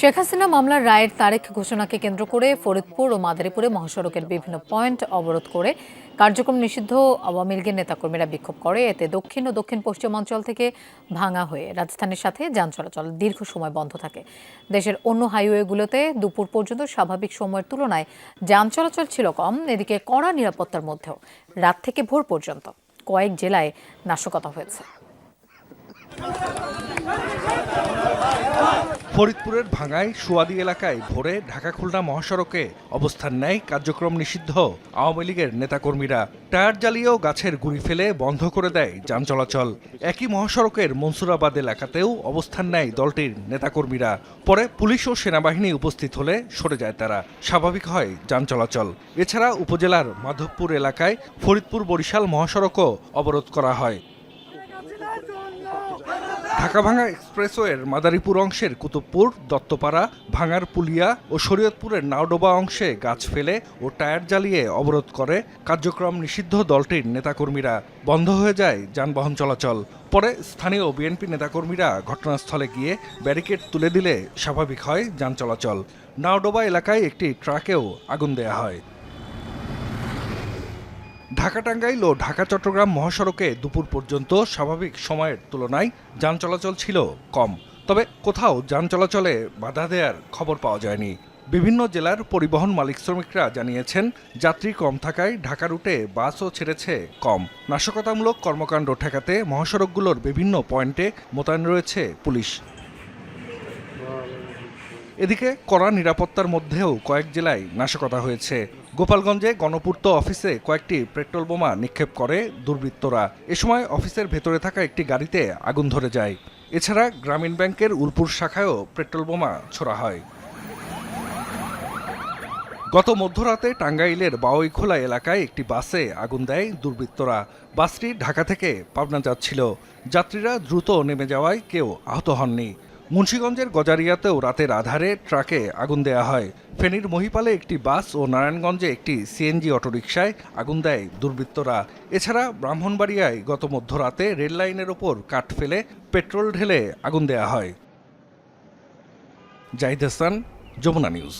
শেখ হাসিনা মামলার রায়ের তারিখ ঘোষণাকে কেন্দ্র করে ফরিদপুর ও মাদারীপুরে মহাসড়কের বিভিন্ন পয়েন্ট অবরোধ করে কার্যক্রম নিষিদ্ধ আওয়ামী লীগের নেতাকর্মীরা বিক্ষোভ করে। এতে দক্ষিণ ও দক্ষিণ পশ্চিমাঞ্চল থেকে ভাঙা হয়ে রাজধানীর সাথে যান চলাচল দীর্ঘ সময় বন্ধ থাকে। দেশের অন্য হাইওয়েগুলোতে দুপুর পর্যন্ত স্বাভাবিক সময়ের তুলনায় যান চলাচল ছিল কম, এদিকে কড়া নিরাপত্তার মধ্যেও রাত থেকে ভোর পর্যন্ত কয়েক জেলায় নাশকতা হয়েছে। ফরিদপুরের ভাঙায় সুয়াদি এলাকায় ভোরে ঢাকা খুলনা মহাসড়কে অবস্থান নেয় কার্যক্রম নিষিদ্ধ আওয়ামী লীগের নেতাকর্মীরা। টায়ার জ্বালিয়েও গাছের গুড়ি ফেলে বন্ধ করে দেয় যান চলাচল। একই মহাসড়কের মনসুরাবাদ এলাকাতেও অবস্থান নেয় দলটির নেতাকর্মীরা। পরে পুলিশ ও সেনাবাহিনী উপস্থিত হলে সরে যায় তারা। স্বাভাবিক হয় যান চলাচল। এছাড়া উপজেলার মাধবপুর এলাকায় ফরিদপুর বরিশাল মহাসড়কও অবরোধ করা হয়। ঢাকা ভাঙা এক্সপ্রেসওয়ের মাদারীপুর অংশের কুতুবপুর, দত্তপাড়া ভাঙার পুলিয়া ও শরীয়তপুরের নাওডোবা অংশে গাছ ফেলে ও টায়ার জ্বালিয়ে অবরোধ করে কার্যক্রম নিষিদ্ধ দলটির নেতাকর্মীরা। বন্ধ হয়ে যায় যানবাহন চলাচল। পরে স্থানীয় বিএনপি নেতাকর্মীরা ঘটনাস্থলে গিয়ে ব্যারিকেড তুলে দিলে স্বাভাবিক হয় যান চলাচল। নাওডোবা এলাকায় একটি ট্রাকেও আগুন দেয়া হয়। ঢাকা টাঙ্গাইল ও ঢাকা চট্টগ্রাম মহাসড়কে দুপুর পর্যন্ত স্বাভাবিক সময়ের তুলনায় যান চলাচল ছিল কম। তবে কোথাও যান চলাচলে বাধা দেওয়ার খবর পাওয়া যায়নি। বিভিন্ন জেলার পরিবহন মালিক শ্রমিকরা জানিয়েছেন, যাত্রী কম থাকায় ঢাকা রুটে বাসও ছেড়েছে কম। নাশকতামূলক কর্মকাণ্ড ঠেকাতে মহাসড়কগুলোর বিভিন্ন পয়েন্টে মোতায়েন রয়েছে পুলিশ। এদিকে কড়া নিরাপত্তার মধ্যেও কয়েক জেলায় নাশকতা হয়েছে। গোপালগঞ্জে গণপূর্ত অফিসে কয়েকটি পেট্রোল বোমা নিক্ষেপ করে দুর্বৃত্তরা। এ সময় অফিসের ভেতরে থাকা একটি গাড়িতে আগুন ধরে যায়। এছাড়া গ্রামীণ ব্যাংকের উলপুর শাখায়ও পেট্রোল বোমা ছোড়া হয়। গত মধ্যরাতে টাঙ্গাইলের বাওইখোলা এলাকায় একটি বাসে আগুন দেয় দুর্বৃত্তরা। বাসটি ঢাকা থেকে পাবনা যাচ্ছিল। যাত্রীরা দ্রুত নেমে যাওয়ায় কেউ আহত হননি। মুন্সীগঞ্জের গজারিয়াতেও রাতের আধারে ট্রাকে আগুন দেয়া হয়। ফেনীর মহিপালে একটি বাস ও নারায়ণগঞ্জে একটি সিএনজি অটোরিকশায় আগুন দেয় দুর্বৃত্তরা। এছাড়া ব্রাহ্মণবাড়িয়ায় গত মধ্যরাতে রেল লাইনের ওপর কাঠ ফেলে পেট্রোল ঢেলে আগুন দেয়া হয়। জাহিদ হাসান, যমুনা নিউজ।